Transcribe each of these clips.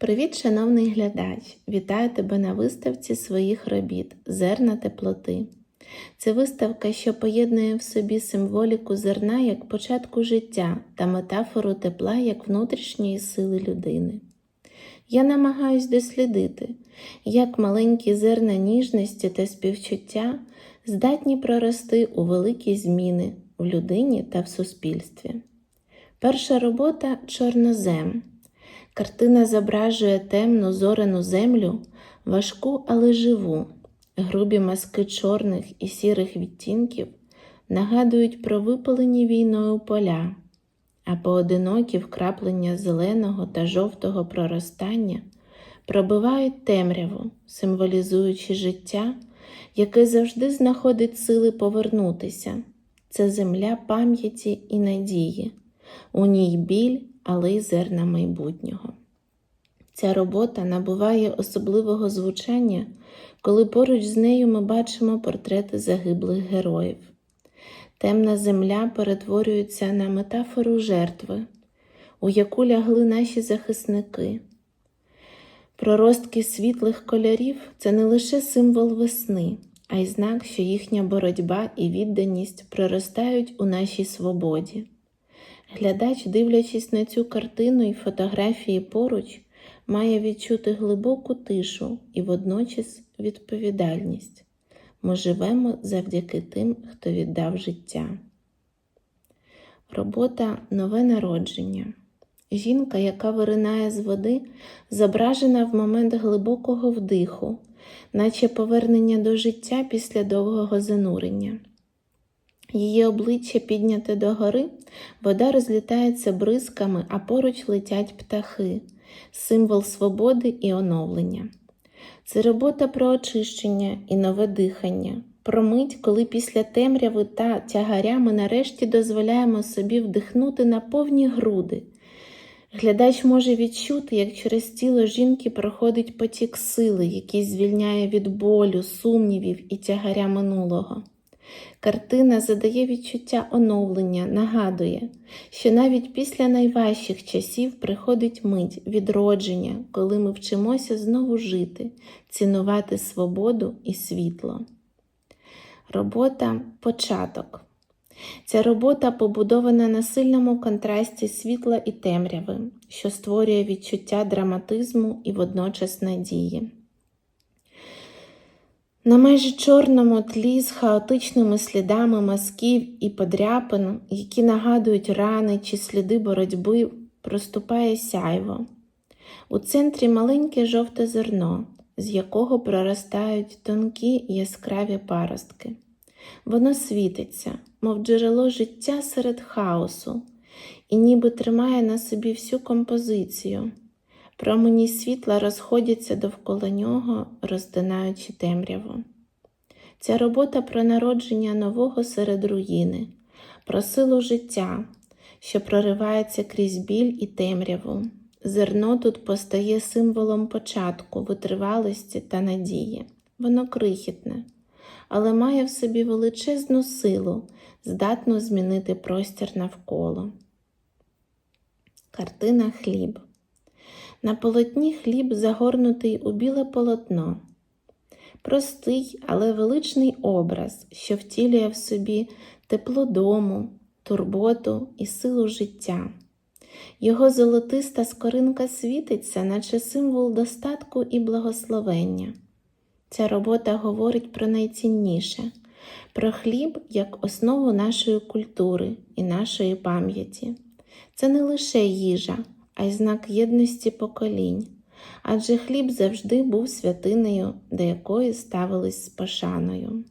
Привіт, шановний глядач! Вітаю тебе на виставці своїх робіт Зерна теплоти. Це виставка, що поєднує в собі символіку зерна як початку життя та метафору тепла як внутрішньої сили людини. Я намагаюсь дослідити, як маленькі зерна ніжності та співчуття здатні прорости у великі зміни в людині та в суспільстві. Перша робота Чорнозем. Картина зображує темну зорену землю, важку, але живу. Грубі маски чорних і сірих відтінків нагадують про випалені війною поля, а поодинокі вкраплення зеленого та жовтого проростання пробивають темряву, символізуючи життя, яке завжди знаходить сили повернутися. Це земля пам'яті і надії, у ній біль, але й зерна майбутнього. Ця робота набуває особливого звучання, коли поруч з нею ми бачимо портрети загиблих героїв. Темна земля перетворюється на метафору жертви, у яку лягли наші захисники. Проростки світлих кольорів це не лише символ весни, а й знак, що їхня боротьба і відданість проростають у нашій свободі. Глядач, дивлячись на цю картину і фотографії поруч, має відчути глибоку тишу і водночас відповідальність. Ми живемо завдяки тим, хто віддав життя. Робота Нове народження. Жінка, яка виринає з води, зображена в момент глибокого вдиху, наче повернення до життя після довгого занурення. Її обличчя підняте догори, вода розлітається бризками, а поруч летять птахи, символ свободи і оновлення. Це робота про очищення і нове дихання, про мить, коли після темряви та тягаря ми нарешті дозволяємо собі вдихнути на повні груди. Глядач може відчути, як через тіло жінки проходить потік сили, який звільняє від болю, сумнівів і тягаря минулого. Картина задає відчуття оновлення, нагадує, що навіть після найважчих часів приходить мить відродження, коли ми вчимося знову жити, цінувати свободу і світло. Робота початок. Ця робота побудована на сильному контрасті світла і темряви, що створює відчуття драматизму і водночас надії. На майже чорному тлі з хаотичними слідами мазків і подряпин, які нагадують рани чи сліди боротьби, проступає сяйво. У центрі маленьке жовте зерно, з якого проростають тонкі яскраві паростки. Воно світиться, мов джерело життя серед хаосу, і ніби тримає на собі всю композицію. Промені світла розходяться довкола нього, роздинаючи темряву. Ця робота про народження нового серед руїни, про силу життя, що проривається крізь біль і темряву. Зерно тут постає символом початку, витривалості та надії. Воно крихітне, але має в собі величезну силу, здатну змінити простір навколо. Картина хліб. На полотні хліб загорнутий у біле полотно. Простий, але величний образ, що втілює в собі тепло дому, турботу і силу життя. Його золотиста скоринка світиться, наче символ достатку і благословення. Ця робота говорить про найцінніше, про хліб як основу нашої культури і нашої пам'яті. Це не лише їжа а й знак єдності поколінь, адже хліб завжди був святинею, до якої ставились з пошаною.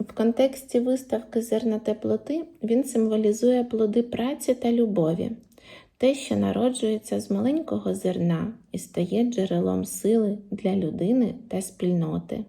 В контексті, виставки зерна теплоти він символізує плоди праці та любові, те, що народжується з маленького зерна і стає джерелом сили для людини та спільноти.